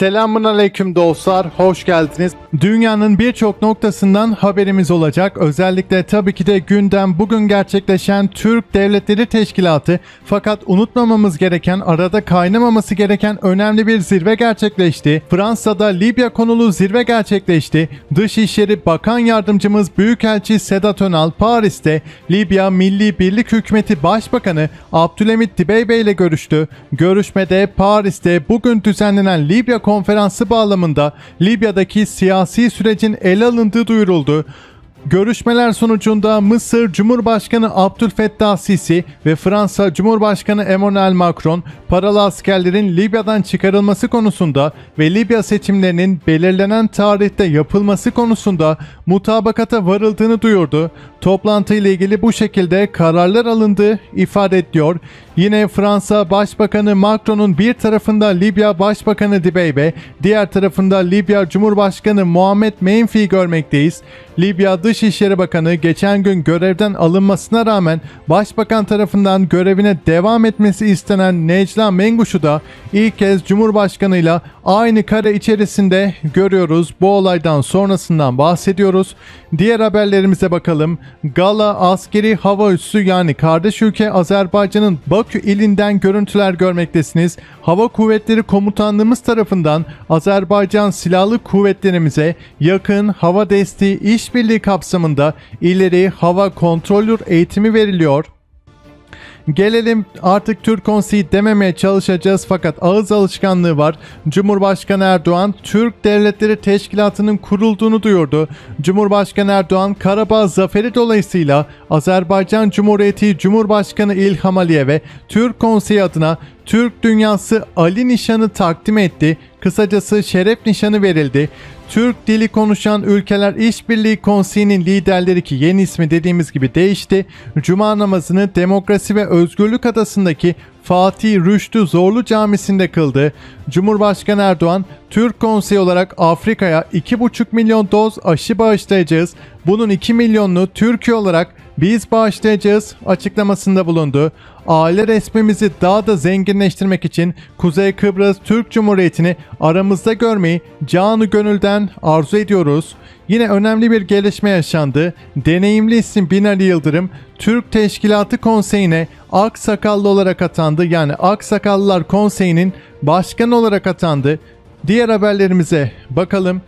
Selamun aleyküm dostlar, hoş geldiniz. Dünyanın birçok noktasından haberimiz olacak. Özellikle tabii ki de gündem bugün gerçekleşen Türk Devletleri Teşkilatı. Fakat unutmamamız gereken, arada kaynamaması gereken önemli bir zirve gerçekleşti. Fransa'da Libya konulu zirve gerçekleşti. Dışişleri Bakan Yardımcımız Büyükelçi Sedat Önal Paris'te Libya Milli Birlik Hükümeti Başbakanı Abdülhamit Dibeybe ile görüştü. Görüşmede Paris'te bugün düzenlenen Libya konferansı bağlamında Libya'daki siyasi sürecin ele alındığı duyuruldu. Görüşmeler sonucunda Mısır Cumhurbaşkanı Abdülfettah Sisi ve Fransa Cumhurbaşkanı Emmanuel Macron paralı askerlerin Libya'dan çıkarılması konusunda ve Libya seçimlerinin belirlenen tarihte yapılması konusunda mutabakata varıldığını duyurdu. Toplantı ile ilgili bu şekilde kararlar alındığı ifade ediyor. Yine Fransa Başbakanı Macron'un bir tarafında Libya Başbakanı Dibeybe, diğer tarafında Libya Cumhurbaşkanı Muhammed Menfi'yi görmekteyiz. Libya Dışişleri Bakanı geçen gün görevden alınmasına rağmen Başbakan tarafından görevine devam etmesi istenen Necla Menguş'u da ilk kez Cumhurbaşkanıyla aynı kare içerisinde görüyoruz. Bu olaydan sonrasından bahsediyoruz. Diğer haberlerimize bakalım. Gala askeri hava üssü yani kardeş ülke Azerbaycan'ın Bakü ilinden görüntüler görmektesiniz. Hava Kuvvetleri Komutanlığımız tarafından Azerbaycan Silahlı Kuvvetlerimize yakın hava desteği işbirliği kapsamında ileri hava kontrolör eğitimi veriliyor. Gelelim artık Türk Konseyi dememeye çalışacağız fakat ağız alışkanlığı var. Cumhurbaşkanı Erdoğan Türk Devletleri Teşkilatı'nın kurulduğunu duyurdu. Cumhurbaşkanı Erdoğan Karabağ zaferi dolayısıyla Azerbaycan Cumhuriyeti Cumhurbaşkanı İlham Aliyev'e Türk Konseyi adına Türk Dünyası Ali Nişanı takdim etti. Kısacası şeref nişanı verildi. Türk dili konuşan ülkeler İşbirliği Konseyi'nin liderleri ki yeni ismi dediğimiz gibi değişti. Cuma namazını Demokrasi ve Özgürlük Adası'ndaki Fatih Rüştü Zorlu Camisi'nde kıldı. Cumhurbaşkanı Erdoğan, Türk Konseyi olarak Afrika'ya 2,5 milyon doz aşı bağışlayacağız. Bunun 2 milyonunu Türkiye olarak biz bağışlayacağız açıklamasında bulundu. Aile resmimizi daha da zenginleştirmek için Kuzey Kıbrıs Türk Cumhuriyeti'ni aramızda görmeyi canı gönülden arzu ediyoruz. Yine önemli bir gelişme yaşandı. Deneyimli isim Binali Yıldırım Türk Teşkilatı Konseyi'ne Aksakallı olarak atandı. Yani Aksakallılar Konseyi'nin başkanı olarak atandı. Diğer haberlerimize bakalım.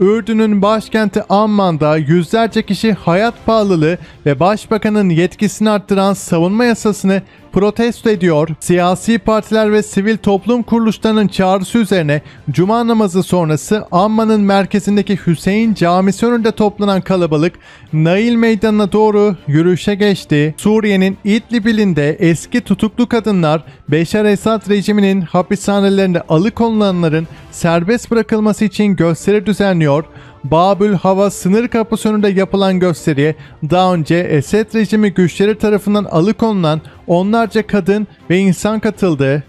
Ürdün'ün başkenti Amman'da yüzlerce kişi hayat pahalılığı ve başbakanın yetkisini arttıran savunma yasasını protesto ediyor. Siyasi partiler ve sivil toplum kuruluşlarının çağrısı üzerine cuma namazı sonrası Amman'ın merkezindeki Hüseyin Camisi önünde toplanan kalabalık Nail Meydanı'na doğru yürüyüşe geçti. Suriye'nin İdlib ilinde eski tutuklu kadınlar Beşar Esad rejiminin hapishanelerinde alıkonulanların serbest bırakılması için gösteri düzenliyor. Babül Hava sınır kapısı önünde yapılan gösteriye daha önce Esed rejimi güçleri tarafından alıkonulan onlarca kadın ve insan katıldı.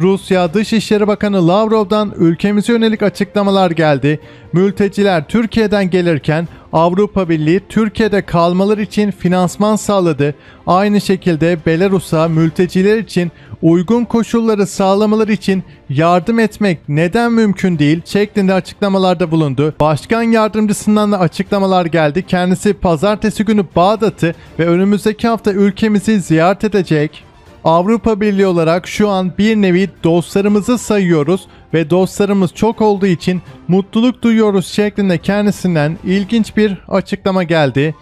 Rusya Dışişleri Bakanı Lavrov'dan ülkemize yönelik açıklamalar geldi. Mülteciler Türkiye'den gelirken Avrupa Birliği Türkiye'de kalmaları için finansman sağladı. Aynı şekilde Belarus'a mülteciler için uygun koşulları sağlamaları için yardım etmek neden mümkün değil şeklinde açıklamalarda bulundu. Başkan yardımcısından da açıklamalar geldi. Kendisi pazartesi günü Bağdat'ı ve önümüzdeki hafta ülkemizi ziyaret edecek. Avrupa Birliği olarak şu an bir nevi dostlarımızı sayıyoruz ve dostlarımız çok olduğu için mutluluk duyuyoruz şeklinde kendisinden ilginç bir açıklama geldi.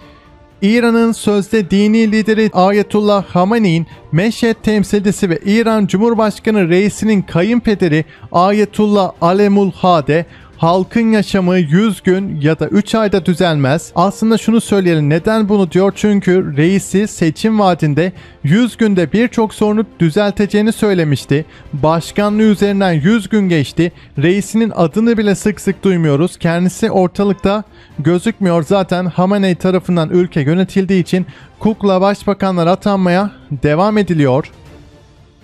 İran'ın sözde dini lideri Ayetullah Hamene'in Meşhed temsilcisi ve İran Cumhurbaşkanı reisinin kayınpederi Ayetullah Alemul Hade halkın yaşamı 100 gün ya da 3 ayda düzelmez. Aslında şunu söyleyelim neden bunu diyor çünkü reisi seçim vaadinde 100 günde birçok sorunu düzelteceğini söylemişti. Başkanlığı üzerinden 100 gün geçti. Reisinin adını bile sık sık duymuyoruz. Kendisi ortalıkta gözükmüyor. Zaten Hamenei tarafından ülke yönetildiği için kukla başbakanlar atanmaya devam ediliyor.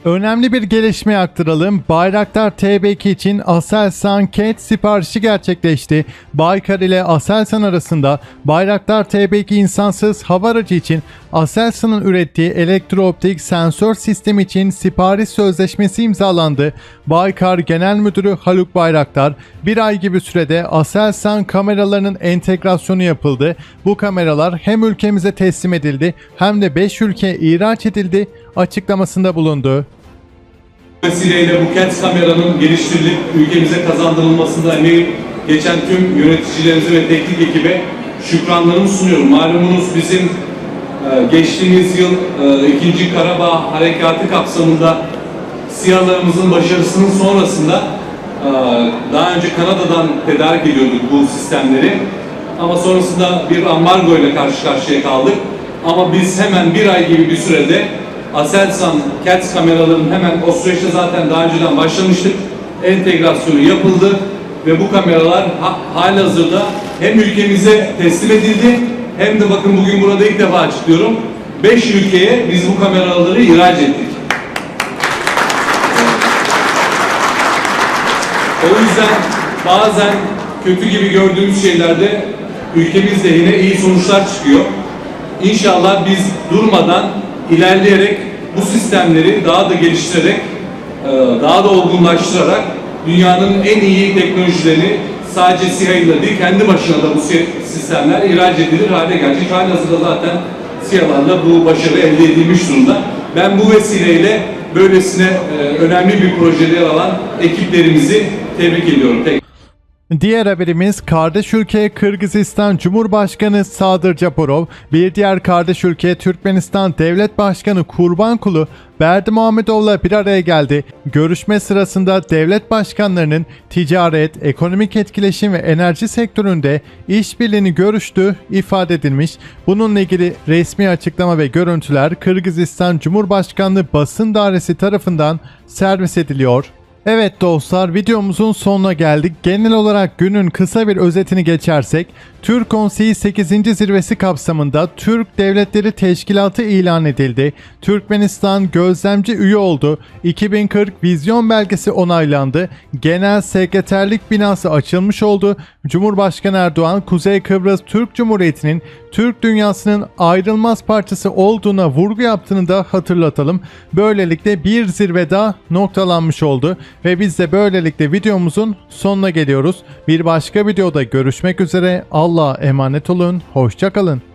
Önemli bir gelişme aktaralım. Bayraktar TB2 için Aselsan CAT siparişi gerçekleşti. Baykar ile Aselsan arasında Bayraktar TB2 insansız hava aracı için Aselsan'ın ürettiği elektrooptik sensör sistemi için sipariş sözleşmesi imzalandı. Baykar Genel Müdürü Haluk Bayraktar bir ay gibi sürede Aselsan kameralarının entegrasyonu yapıldı. Bu kameralar hem ülkemize teslim edildi hem de 5 ülkeye ihraç edildi açıklamasında bulundu. Vesileyle bu CAT kameranın geliştirilip ülkemize kazandırılmasında emeği geçen tüm yöneticilerimize ve teknik ekibe şükranlarımı sunuyorum. Malumunuz bizim e, geçtiğimiz yıl e, 2. Karabağ Harekatı kapsamında SİHA'larımızın başarısının sonrasında e, daha önce Kanada'dan tedarik ediyorduk bu sistemleri. Ama sonrasında bir ambargo ile karşı karşıya kaldık. Ama biz hemen bir ay gibi bir sürede Aselsan CATS kameraların hemen o süreçte zaten daha önceden başlamıştık. Entegrasyonu yapıldı ve bu kameralar ha, halihazırda hem ülkemize teslim edildi hem de bakın bugün burada ilk defa açıklıyorum. 5 ülkeye biz bu kameraları ihraç ettik. O yüzden bazen kötü gibi gördüğümüz şeylerde ülkemiz lehine iyi sonuçlar çıkıyor. İnşallah biz durmadan ilerleyerek bu sistemleri daha da geliştirerek, e, daha da olgunlaştırarak dünyanın en iyi teknolojilerini sadece SİHA'yla değil kendi başına da bu si- sistemler ihraç edilir hale gelecek. Halihazırda zaten SİHA'larla bu başarı elde edilmiş durumda. Ben bu vesileyle böylesine e, önemli bir projede yer alan ekiplerimizi tebrik ediyorum. Tek- Diğer haberimiz kardeş ülke Kırgızistan Cumhurbaşkanı Sadır Japarov, bir diğer kardeş ülke Türkmenistan Devlet Başkanı Kurbankulu Berdi Muhammedov'la bir araya geldi. Görüşme sırasında devlet başkanlarının ticaret, ekonomik etkileşim ve enerji sektöründe işbirliğini görüştüğü ifade edilmiş. Bununla ilgili resmi açıklama ve görüntüler Kırgızistan Cumhurbaşkanlığı basın dairesi tarafından servis ediliyor. Evet dostlar videomuzun sonuna geldik. Genel olarak günün kısa bir özetini geçersek Türk Konseyi 8. zirvesi kapsamında Türk Devletleri Teşkilatı ilan edildi. Türkmenistan gözlemci üye oldu. 2040 vizyon belgesi onaylandı. Genel sekreterlik binası açılmış oldu. Cumhurbaşkanı Erdoğan Kuzey Kıbrıs Türk Cumhuriyeti'nin Türk dünyasının ayrılmaz parçası olduğuna vurgu yaptığını da hatırlatalım. Böylelikle bir zirve daha noktalanmış oldu ve biz de böylelikle videomuzun sonuna geliyoruz. Bir başka videoda görüşmek üzere. Allah'a emanet olun. Hoşçakalın.